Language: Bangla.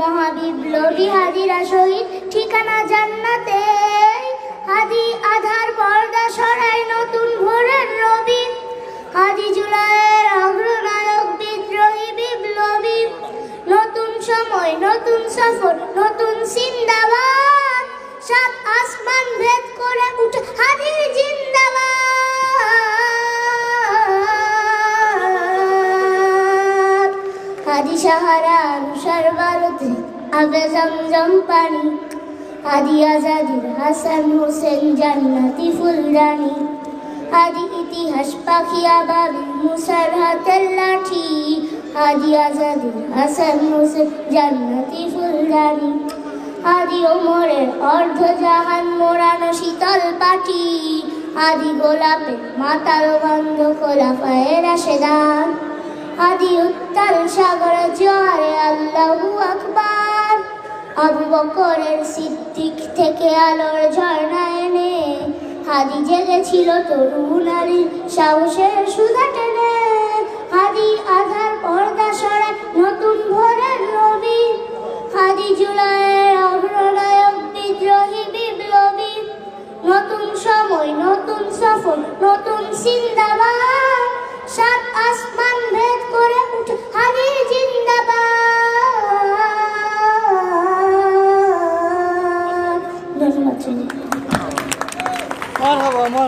মহাবিপ্লবী হাজিরা শহীদ ঠিকানা জান্নাতে। হাজি আধার পর্দা সরাই নতুন ভোরের রবি হাজি জুলাইয়ের অগ্রনায়ক বিদ্রোহী বিপ্লবী। নতুন সময়, নতুন সফর, নতুন সিন্দাবাদ জিন্দাবাদ হাদি সাহারা অনুসার আগে জমজম পানি। হাদি আজাদির হাসান হোসেন জান্নাতি ফুলদানি। আদি ইতিহাস পাখি আবাবি মুসার হাতের লাঠি। আদি আজাদির হাসান হোসেন জান্নাতি ফুলদানি। আদি ওমরের অর্ধ জাহান মোড়ানো শীতল পাটি আদি গোলাপে মাতাল গন্ধ খোলাফায়ের রাশেদান। আদি উত্তাল সাগরে জোয়ারে আল্লাহু আকবার। আবু বকরের সিদ্দিক থেকে আলোর ঝর্ণা এনে হাদি জেগেছিল তরুণ আলীর সাহসের সুধা টেনে। হাদি আধার পর্দা সরায় নতুন ভোরের রবি। হাদি জুলাইয়ের অগ্রনায়ক বিদ্রোহী বিপ্লবী। নতুন সময়, নতুন সফর, নতুন সিন্দাবাদ। Merhaba, merhaba.